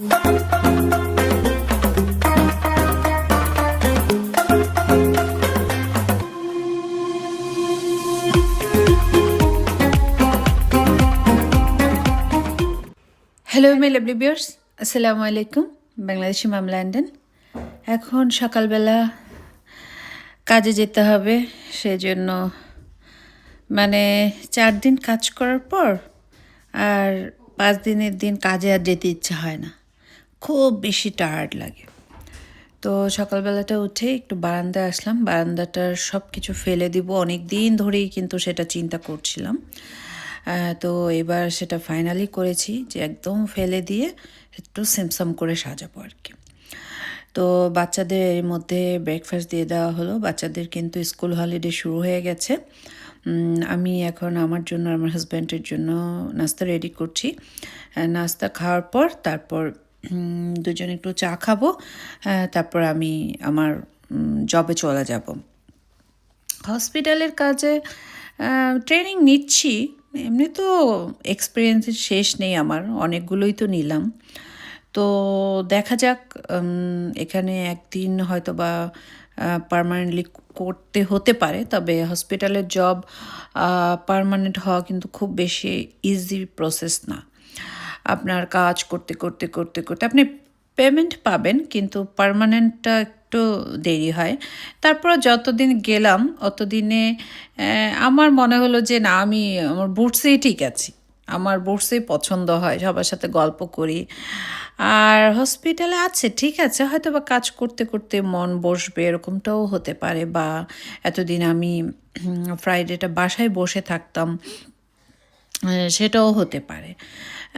Hello mail বিয়ার্স আসসালামু আলাইকুম বাংলাদেশি মাম London এখন সকালবেলা কাজে যেতে হবে সেজন্য মানে চার দিন কাজ করার পর আর পাঁচ দিনের দিন কাজে আর যেতে ইচ্ছা হয় না খুব বেশি টায়ার্ড লাগে। তো সকালবেলাটা উঠে একটু বারান্দায় আসলাম। বারান্দাটার সব কিছু ফেলে দিব। অনেক দিন ধরেই কিন্তু সেটা চিন্তা করছিলাম। তো এবার সেটা ফাইনালি করেছি যে একদম ফেলে দিয়ে একটু সিমসাম করে সাজাবো আর কি। তো বাচ্চাদের এর মধ্যে ব্রেকফাস্ট দিয়ে দেওয়া হলো। বাচ্চাদের কিন্তু স্কুল হলিডে শুরু হয়ে গেছে। আমি এখন আমার জন্য, আমার হাজব্যান্ডের জন্য নাস্তা রেডি করছি। নাস্তা খাওয়ার পর তারপর দুজনে একটু চা খাব তারপর আমি আমার জবে চলে যাব। হসপিটালের কাজে ট্রেনিং নিচ্ছি, এমনি তো এক্সপিরিয়েন্সের শেষ নেই আমার, অনেকগুলোই তো নিলাম। তো দেখা যাক এখানে একদিন হয়তো বা পারমানেন্টলি করতে হতে পারে, তবে হসপিটালের জব পারমানেন্ট হওয়া কিন্তু খুব বেশি ইজি প্রসেস না। আপনার কাজ করতে করতে করতে করতে আপনি পেমেন্ট পাবেন, কিন্তু পার্মানেন্টটা একটু দেরি হয়। তারপর যতদিন গেলাম, অতদিনে আমার মনে হলো যে না, আমি আমার বুটসেই ঠিক আছি। আমার বুটসেই পছন্দ হয়, সবার সাথে গল্প করি। আর হসপিটালে আছে, ঠিক আছে হয়তো বা কাজ করতে করতে মন বসবে, এরকমটাও হতে পারে, বা এতদিন আমি ফ্রাইডেটা বাসায় বসে থাকতাম। সেটাও হতে পারে।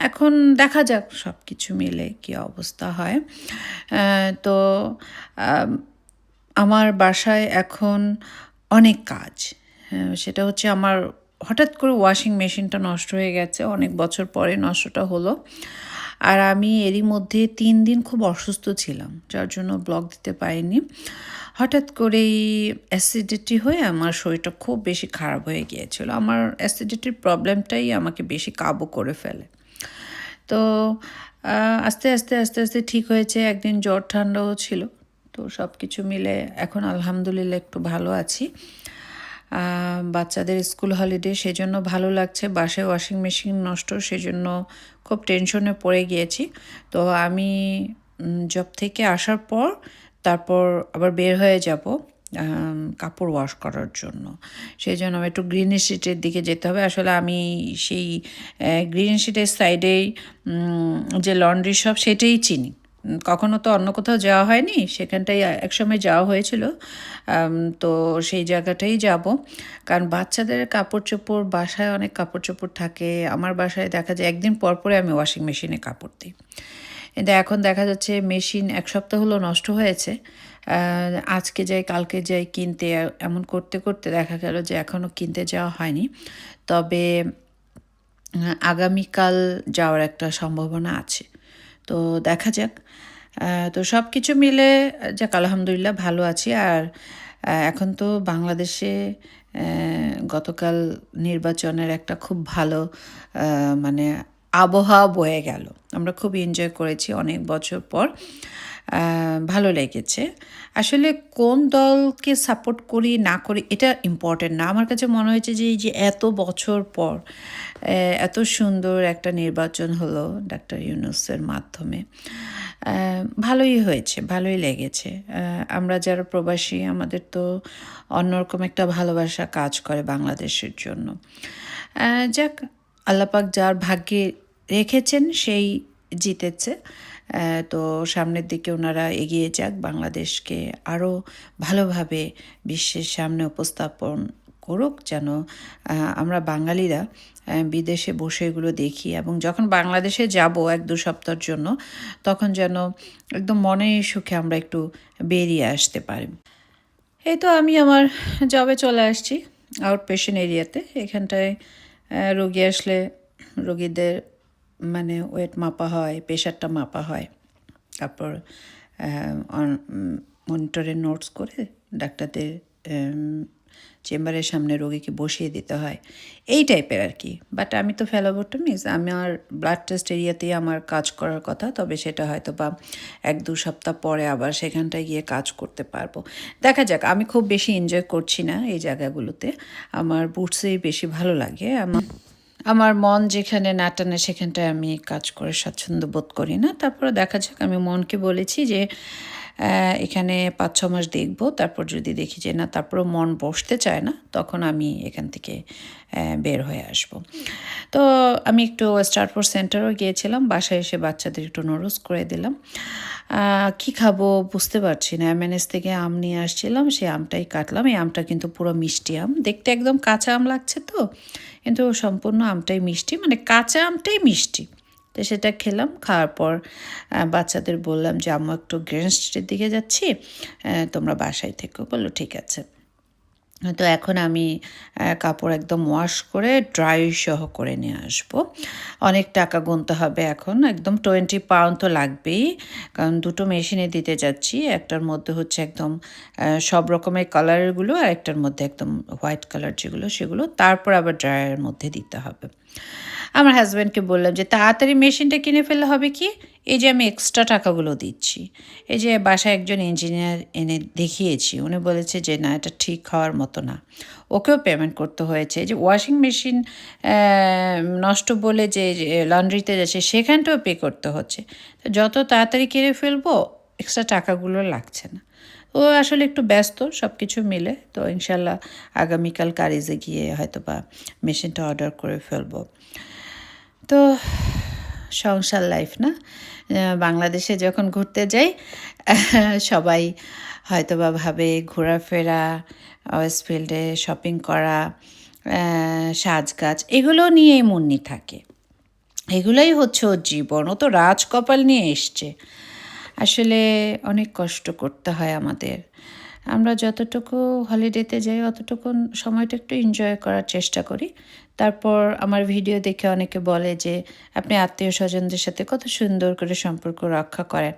এখন দেখা যাক সব কিছু মিলে কি অবস্থা হয়। তো আমার বাসায় এখন অনেক কাজ। সেটা হচ্ছে আমার হঠাৎ করে ওয়াশিং মেশিনটা নষ্ট হয়ে গেছে, অনেক বছর পরে নষ্টটা হলো। আর আমি এরই মধ্যে তিন দিন খুব অসুস্থ ছিলাম, যার জন্য ব্লগ দিতে পারিনি। হঠাৎ করেই অ্যাসিডিটি হয়ে আমার শরীরটা খুব বেশি খারাপ হয়ে গিয়েছিল। আমার অ্যাসিডিটির প্রবলেমটাই আমাকে বেশি কাবু করে ফেলে। তো আস্তে আস্তে আস্তে আস্তে ঠিক হয়েছে। একদিন জ্বর ঠান্ডাও ছিল। তো সব কিছু মিলে এখন আলহামদুলিল্লাহ একটু ভালো আছি। বাচ্চাদের স্কুল হলিডে সেজন্য ভালো লাগছে। বাসায় ওয়াশিং মেশিন নষ্ট, সেজন্য খুব টেনশনে পড়ে গিয়েছি। তো আমি জব থেকে আসার পর তারপর আবার বের হয়ে যাব কাপড় ওয়াশ করার জন্য। সেই জন্য আমার একটু গ্রিন শিটের দিকে যেতে হবে। আসলে আমি সেই গ্রিন শিটের সাইডেই যে লন্ড্রি শপ সেটাই চিনি। কখনো তো অন্য কোথাও যাওয়া হয়নি সেখানটাই একসময় যাওয়া হয়েছিল। তো সেই জায়গাটাই যাব। কারণ বাচ্চাদের কাপড় চোপড় বাসায় অনেক কাপড় চোপড় থাকে। আমার বাসায় দেখা যায় একদিন পর পরে আমি ওয়াশিং মেশিনে কাপড় দিই। কিন্তু এখন দেখা যাচ্ছে মেশিন এক সপ্তাহ হলো নষ্ট হয়েছে। আজকে যাই কালকে যাই কিনতে, এমন করতে করতে দেখা গেল যে এখনও কিনতে যাওয়া হয়নি। তবে আগামীকাল যাওয়ার একটা সম্ভাবনা আছে। তো দেখা যাক। তো সব কিছু মিলে, যাক, আলহামদুলিল্লাহ ভালো আছি। আর এখন তো বাংলাদেশে গতকাল নির্বাচনের একটা খুব ভালো মানে আবহাওয়া বয়ে গেল। আমরা খুব এনজয় করেছি অনেক বছর পর। ভালো লেগেছে। আসলে কোন দলকে সাপোর্ট করি, না করি, এটা ইম্পর্টেন্ট না। আমার কাছে মনে হয়েছে যে এই যে এত বছর পর এত সুন্দর একটা নির্বাচন হলো ডাক্তার ইউনুসের মাধ্যমে। ভালোই হয়েছে, ভালোই লেগেছে। আমরা যারা প্রবাসী, আমাদের তো অন্যরকম একটা ভালোবাসা কাজ করে বাংলাদেশের জন্য। যাক, আল্লাপাক যার ভাগ্যে রেখেছেন, সেই জিতেছে। তো সামনের দিকে ওনারা এগিয়ে যাক, বাংলাদেশকে আরও ভালোভাবে বিশ্বের সামনে উপস্থাপন করুক যেন আমরা বাঙালিরা বিদেশে বসে এগুলো দেখি এবং যখন বাংলাদেশে যাব এক দু সপ্তাহের জন্য, তখন যেন একদম মনে সুখে আমরা একটু বেরিয়ে আসতে পারি। এই তো আমি আমার জবে চলে আসছি আউট পেশেন্ট এরিয়াতে এখানটায় রোগী আসলে, রোগীদের মানে ওয়েট মাপা হয় প্রেশারটা মাপা হয়। তারপর মনিটরে নোটস করে ডাক্তারদের চেম্বারের সামনে রোগীকে বসিয়ে দিতে হয়। এই টাইপের আর কি। বাট আমি তো ফেলোবোটমিস আমার ব্লাড টেস্ট এরিয়াতেই আমার কাজ করার কথা, তবে সেটা হয়তো বা এক দু সপ্তাহ পরে আবার সেখানটায় গিয়ে কাজ করতে পারব। দেখা যাক, আমি খুব বেশি এনজয় করছি না এই জায়গাগুলোতে। আমার বুটসেই বেশি ভালো লাগে। আমার আমার মন যেখানে নাটানে সেখানটায় আমি কাজ করে স্বাচ্ছন্দ্য বোধ করি না। তারপরে দেখা যাক, আমি মনকে বলেছি যে এখানে পাঁচ ছ মাস দেখব। তারপর যদি দেখি যে না, তারপরেও মন বসতে চায় না, তখন আমি এখান থেকে বের হয়ে আসব। তো আমি একটু স্টারপোর্ট সেন্টারও গিয়েছিলাম, বাসায় এসে বাচ্চাদের একটু নরস করে দিলাম। কি খাব বুঝতে পারছি না। এমএনএস থেকে আম নিয়ে আসছিলাম, সেই আমটাই কাটলাম। এই আমটা কিন্তু পুরো মিষ্টি আম। দেখতে একদম কাঁচা আম লাগছে তো, কিন্তু সম্পূর্ণ আমটাই মিষ্টি। মানে কাঁচা আমটাই মিষ্টি। তো সেটা খেলাম। খাওয়ার পর বাচ্চাদের বললাম যে, আম্মু, একটু গ্র্যান্ড স্ট্রিটের দিকে যাচ্ছি তোমরা বাসায় থেকো। বলল, ঠিক আছে। তো এখন আমি কাপড় একদম ওয়াশ করে ড্রাই সহ করে নিয়ে আসব। অনেক টাকা গুনতে হবে এখন, একদম টোয়েন্টি পাউন্ড তো লাগবেই, কারণ দুটো মেশিনে দিতে যাচ্ছি। একটার মধ্যে হচ্ছে একদম সব রকমের কালারেরগুলো আর একটার মধ্যে একদম হোয়াইট কালার যেগুলো, সেগুলো। তারপর আবার ড্রায়ারের মধ্যে দিতে হবে। আমার হাজব্যান্ডকে বললাম যে, তাড়াতাড়ি মেশিনটা কিনে ফেললে হবে কি? এই যে আমি এক্সট্রা টাকাগুলো দিচ্ছি। এই যে বাসায় একজন ইঞ্জিনিয়ার এনে দেখিয়েছি, উনি বলেছে যে, না, এটা ঠিক হওয়ার মতো না। ওকেও পেমেন্ট করতে হয়েছে। যে ওয়াশিং মেশিন নষ্ট বলে যে লন্ড্রিতে যাচ্ছে, সেখানটাও পে করতে হচ্ছে। যত তাড়াতাড়ি কিনে ফেলব এক্সট্রা টাকাগুলো লাগছে না। ও আসলে একটু ব্যস্ত সব কিছু মিলে। তো ইনশাল্লাহ আগামীকাল কারিজে গিয়ে হয়তো বা মেশিনটা অর্ডার করে ফেলব। তো সংসার লাইফ না? বাংলাদেশে যখন ঘুরতে যাই সবাই হয়তো বা ভাবে ঘোরাফেরা ওয়েস্টফিল্ডে শপিং করা আহ, সাজগাছ এগুলো নিয়েই মুন্নি থাকে। এগুলোই হচ্ছে ওর জীবন। ও তো রাজকপাল নিয়ে এসছে। আসলে অনেক কষ্ট করতে হয় আমাদের। আমরা যতটুকু হলিডেতে যাই, অতটুকু সময়টা একটু এনজয় করার চেষ্টা করি। তারপর আমার ভিডিও দেখে অনেকে বলে যে, আপনি আত্মীয় স্বজনদের সাথে কত সুন্দর করে সম্পর্ক রক্ষা করেন।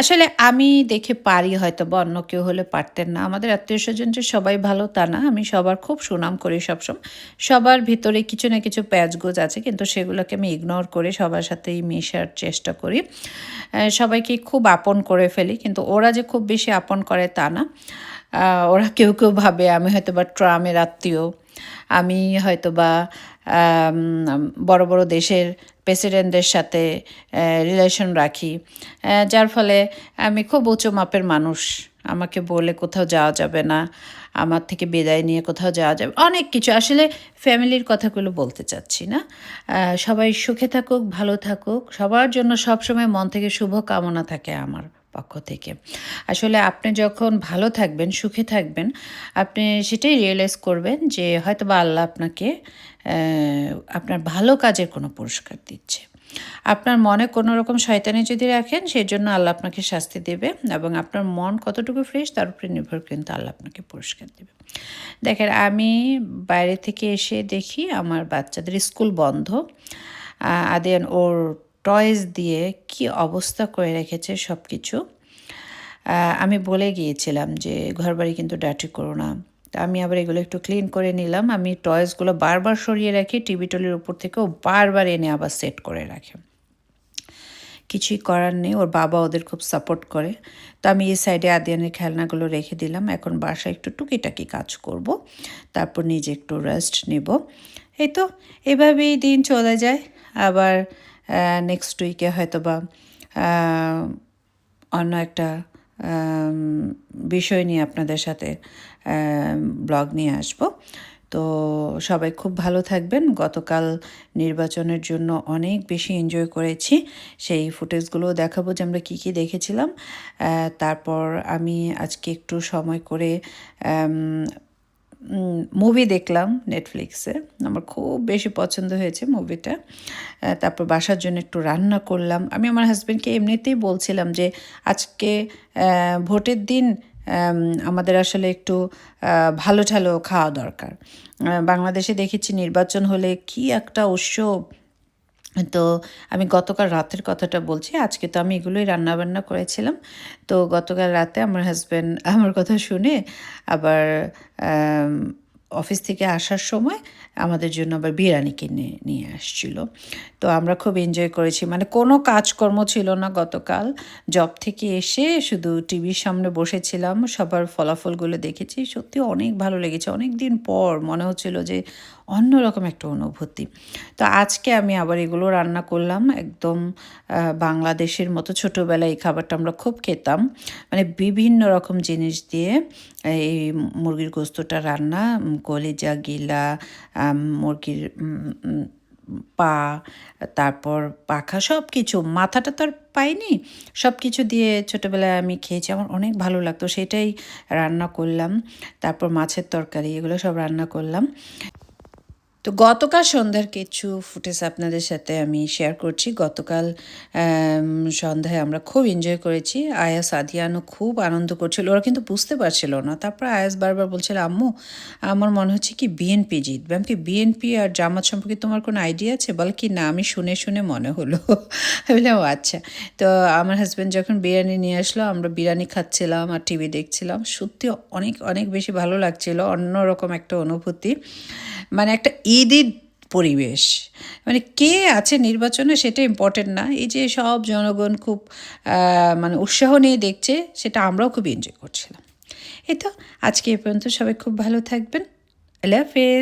আসলে আমি দেখে পারি হয়তো বা অন্য কেউ হলে পারতেন না। আমাদের আত্মীয় স্বজন যে সবাই ভালো তা না। আমি সবার খুব সুনাম করি সবসময়। সবার ভিতরে কিছু না কিছু প্যাচগোজ আছে, কিন্তু সেগুলোকে আমি ইগনোর করে সবার সাথেই মেশার চেষ্টা করি। সবাইকে খুব আপন করে ফেলি, কিন্তু ওরা যে খুব বেশি আপন করে তা না। ওরা কেউ কেউ ভাবে আমি হয়তো বা ট্রামের আত্মীয়, আমি হয়তো বা বড় বড় দেশের প্রেসিডেন্টদের সাথে রিলেশন রাখি। যার ফলে আমি খুব উঁচু মাপের মানুষ। আমাকে বলে কোথাও যাওয়া যাবে না, আমার থেকে বিদায় নিয়ে কোথাও যাওয়া যাবে, অনেক কিছু। আসলে ফ্যামিলির কথাগুলো বলতে চাচ্ছি না। সবাই সুখে থাকুক, ভালো থাকুক। সবার জন্য সবসময় মন থেকে শুভ কামনা থাকে আমার। পক্ষ থেকে। আসলে আপনি যখন ভালো থাকবেন, সুখে থাকবেন, আপনি সেটাই রিয়েলাইজ করবেন যে হয়তো বা আল্লাহ আপনাকে আপনার ভালো কাজের কোনো পুরস্কার দিচ্ছে। আপনার মনে কোনো রকম শয়তানি যদি রাখেন সেই জন্য আল্লাহ আপনাকে শাস্তি দেবে এবং আপনার মন কতটুকু ফ্রেশ তার উপরে নির্ভর কিন্তু আল্লাহ আপনাকে পুরস্কার দেবে। দেখেন, আমি বাইরে থেকে এসে দেখি আমার বাচ্চাদের স্কুল বন্ধ। আদেন ওর টয়েস দিয়ে কি অবস্থা করে রেখেছে সব কিছু আমি বলে গিয়েছিলাম যে, ঘরবাড়ি কিন্তু ডাটি করো না। তা আমি আবার এগুলো একটু ক্লিন করে নিলাম। আমি টয়েসগুলো বারবার সরিয়ে রাখি, টিভি টলির উপর থেকেও বারবার এনে আবার সেট করে রাখে। কিছুই করার নেই, ওর বাবা ওদের খুব সাপোর্ট করে। তো আমি এই সাইডে আদিয়ানের খেলনাগুলো রেখে দিলাম। এখন বাসায় একটু টুকিটাকি কাজ করব, তারপর নিজে একটু রেস্ট নেব। এই তো, এভাবেই দিন চলে যায়। আবার নেক্সট উইকে হয়তো বা অন্য একটা বিষয় নিয়ে আপনাদের সাথে ব্লগ নিয়ে আসব। তো সবাই খুব ভালো থাকবেন। গতকাল নির্বাচনের জন্য অনেক বেশি এনজয় করেছি। সেই ফুটেজগুলো দেখাবো যে আমরা কী কী দেখেছিলাম। তারপর আমি আজকে একটু সময় করে মুভি দেখলাম নেটফ্লিক্সে আমার খুব বেশি পছন্দ হয়েছে মুভিটা তারপর বাসার জন্য একটু রান্না করলাম। আমি আমার হাজব্যান্ডকে এমনিতেই বলছিলাম যে, আজকে ভোটের দিন আমাদের আসলে একটু ভালো ঠালো খাওয়া দরকার। বাংলাদেশে দেখেছি নির্বাচন হলে কি একটা উৎসব তো আমি গতকাল রাতের কথাটা বলছি। আজকে তো আমি এগুলোই রান্নাবান্না করেছিলাম। তো গতকাল রাতে আমার হাজব্যান্ড আমার কথা শুনে আবার অফিস থেকে আসার সময় আমাদের জন্য আবার বিরিয়ানি কিনে নিয়ে আসছিল। তো আমরা খুব এনজয় করেছি। মানে কোনো কাজকর্ম ছিল না গতকাল। জব থেকে এসে শুধু টিভির সামনে বসেছিলাম। সবার ফলাফলগুলো দেখেছি। সত্যি অনেক ভালো লেগেছে। অনেক দিন পর মনে হচ্ছিল যে অন্যরকম একটা অনুভূতি। তো আজকে আমি আবার এগুলো রান্না করলাম। একদম বাংলাদেশের মতো ছোটোবেলায় এই খাবারটা আমরা খুব খেতাম। মানে বিভিন্ন রকম জিনিস দিয়ে এই মুরগির গোস্তটা রান্না কলিজা, গিলা মুরগির পা, তারপর পাখা সব কিছু মাথাটা তো আর পাইনি। সব কিছু দিয়ে ছোটোবেলায় আমি খেয়েছি, আমার অনেক ভালো লাগতো, সেটাই রান্না করলাম। তারপর মাছের তরকারি, এগুলো সব রান্না করলাম। তো গতকাল সন্ধ্যার কিছু ফুটেজ আপনাদের সাথে আমি শেয়ার করছি। গতকাল সন্ধ্যায় আমরা খুব এনজয় করেছি। আয়াস আদিয়ানও খুব আনন্দ করছিল। ওরা কিন্তু বুঝতে পারছিল না। তারপর আয়াস বারবার বলছিল, আম্মু, আমার মনে হচ্ছে কি বিএনপি জিতবে আমি কি বিএনপি আর জামাত সম্পর্কে তোমার কোনো আইডিয়া আছে? বলে কি, না, আমি শুনে শুনে মনে হলো। বললাম আচ্ছা। তো আমার হাজব্যান্ড যখন বিরিয়ানি নিয়ে আসলো, আমরা বিরিয়ানি খাচ্ছিলাম আর টিভি দেখছিলাম। সত্যি অনেক অনেক বেশি ভালো লাগছিল। অন্যরকম একটা অনুভূতি। মানে একটা ঈদের পরিবেশ। মানে কে আছে নির্বাচনে সেটা ইম্পর্টেন্ট না। এই যে সব জনগণ খুব মানে উৎসাহ নিয়ে দেখছে, সেটা আমরাও খুব এনজয় করছিলাম। এই তো, আজকে এ পর্যন্ত সবাই খুব ভালো থাকবেন। আল্লাহ হাফেজ।